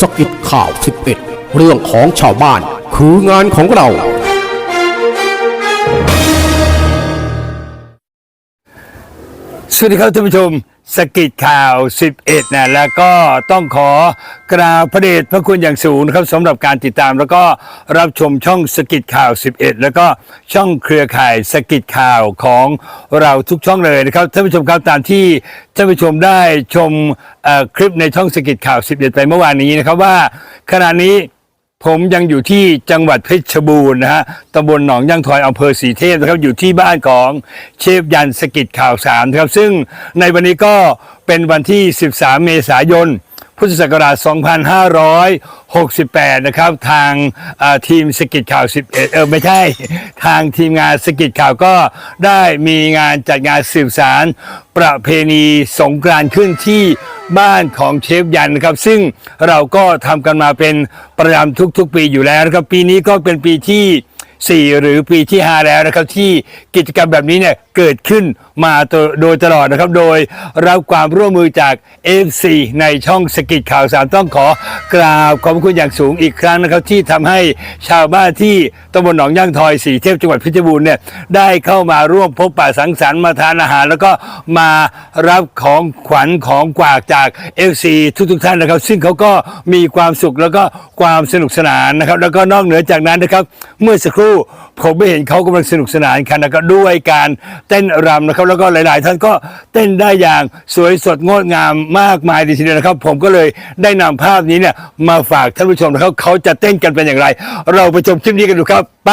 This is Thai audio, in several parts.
สกิดข่าว 11 เรื่องของชาวบ้านคืองานของเรา สวัสดีครับท่านผู้ชม สกิดข่าว 11 นะ แล้วก็ต้องขอกราบพระเดชพระคุณอย่างสูงนะครับสำหรับการติดตามแล้วก็รับชมช่องสกิดข่าว 11 แล้วก็ช่องเครือข่ายสกิดข่าวของเราทุกช่องเลยนะครับท่านผู้ชมครับตามที่ท่านผู้ชมได้ชมคลิปในช่องสกิดข่าว 11 ไปเมื่อวานนี้นะครับว่าขณะนี้ ผมยังอยู่ที่จังหวัดเพชรบูรณ์นะฮะตำบลหนองย่างทอยอำเภอสีเทพนะครับอยู่ที่บ้านของเชฟยันสกิดข่าวสามครับซึ่งในวันนี้ก็เป็นวันที่ 13 เมษายน พุทธศักราช 2568 นะครับ ทางทีมสกิดข่าว 11 เออไม่ใช่ ทางทีมงานสกิดข่าวก็ได้มีงานจัดงานสืบสาร ประเพณีสงกรานต์ขึ้นที่บ้านของเชฟยันนะครับ ซึ่งเราก็ทำกันมาเป็นประจำทุกๆ ปีอยู่แล้วนะครับ ปีนี้ก็เป็นปีที่ 4 หรือปีที่ 5 แล้วนะครับ ที่กิจกรรมแบบนี้เนี่ยเกิดขึ้น มาโดยตลอดนะครับ โดยรับความร่วมมือจาก FC ในช่องสกิดข่าวสามต้องขอกราบขอบคุณอย่างสูงอีกครั้งนะครับ ที่ทำให้ชาวบ้านที่ตำบลหนองย่างทอยสีเทพจังหวัดเพชรบูรณ์เนี่ยได้เข้ามาร่วมพบปะสังสรรค์มาทานอาหาร แล้วก็มารับของขวัญของกวากจาก FC ทุกๆท่านนะครับ ซึ่งเขาก็มีความสุขแล้วก็ความสนุกสนานนะครับ แล้วก็นอกเหนือจากนั้นนะครับ เมื่อสักครู่ผมไม่เห็นเขากำลังสนุกสนานกันนะครับด้วยการเต้นรำนะครับแล้วก็หลาย ๆ ท่านก็เต้นได้อย่างสวยสดงดงามมากมายทีเดียวนะครับ ผมก็เลยได้นำภาพนี้เนี่ยมาฝากท่านผู้ชมนะครับเขาจะเต้นกันเป็นอย่างไร เราไปชมคลิปนี้กันดูครับ ไป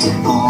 beautiful.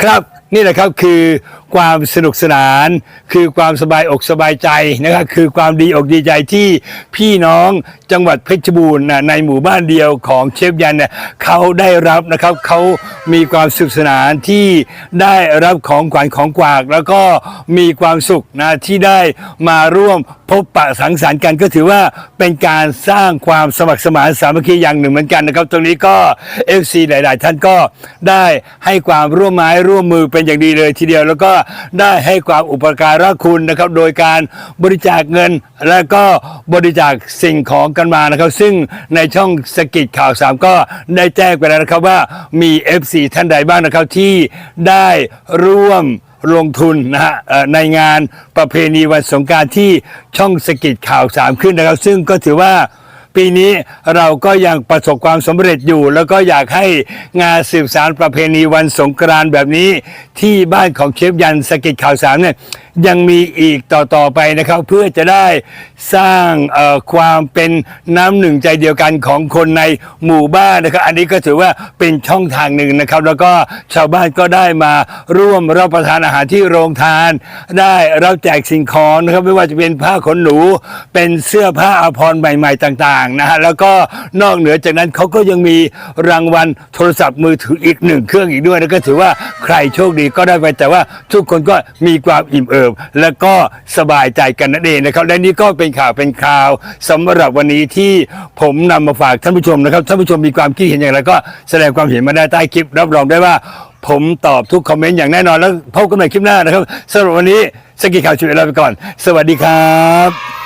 ครับนี่แหละครับคือ ความสนุกสนาน คือความสบายอกสบายใจนะครับคือความดีอกดีใจที่พี่น้องจังหวัดเพชรบูรณ์ในหมู่บ้านเดียวของเชฟยันเนี่ยเขาได้รับนะครับเขามีความสนุกสนานที่ได้รับของขวัญของกวาก แล้วก็มีความสุขนะที่ได้มาร่วมพบปะสังสรรค์กันก็ถือว่าเป็นการสร้างความสมัครสมานสามัคคีอย่างหนึ่งเหมือนกันนะครับ ตรงนี้ก็ FC หลาย ๆ ท่านก็ได้ให้ความร่วมไม้ร่วมมือเป็นอย่างดีเลยทีเดียว แล้วก็ได้ให้ความอุปการะคุณนะครับ โดยการบริจาคเงิน และก็บริจาคสิ่งของกันมานะครับ ซึ่งในช่องสกิดข่าว 3 ก็ได้แจ้งไปแล้วนะครับว่ามี FC ท่านใดบ้างนะครับที่ได้ร่วมลงทุนนะฮะในงานประเพณีวันสงการที่ช่องสกิดข่าวสามขึ้นนะครับ ซึ่งก็ถือว่า ปีนี้เราก็ยังประสบความสำเร็จอยู่ แล้วก็อยากให้งานสืบสารประเพณีวันสงกรานต์แบบนี้ ที่บ้านของเชฟยันสกิดข่าวสามเนี่ย ยังมีอีกต่อๆไปนะครับ เพื่อจะได้สร้างความเป็นน้ำหนึ่งใจเดียวกันของคนในหมู่บ้านนะครับ อันนี้ก็ถือว่าเป็นช่องทางหนึ่งนะครับ แล้วก็ชาวบ้านก็ได้มาร่วมรับประทานอาหารที่โรงทาน ได้รับแจกสิ่งของนะครับ ไม่ว่าจะเป็นผ้าขนหนู เป็นเสื้อผ้าอาภรณ์ใหม่ ๆ ต่างๆนะฮะแล้วก็นอกเหนือจากนั้นเขาก็ยังมีรางวัลโทรศัพท์มือถืออีกหนึ่งเครื่องอีกด้วยแล้วก็ถือว่าใครโชคดีก็ได้ไปแต่ว่าทุกคนก็มีความอิ่มเอิบและก็สบายใจกันนั่นเองนะครับ และนี่ก็เป็นข่าวเป็นคราวสำหรับวันนี้ที่ผมนำมาฝากท่านผู้ชมนะครับท่านผู้ชมมีความคิดเห็นอย่างไรก็แสดงความเห็นมาได้ใต้คลิป รับรองได้ว่าผมตอบทุกคอมเมนต์อย่างแน่นอนแล้วพบกันใหม่คลิปหน้านะครับสำหรับวันนี้สกิข่าวชีวิตลาไปก่อน สวัสดีครับ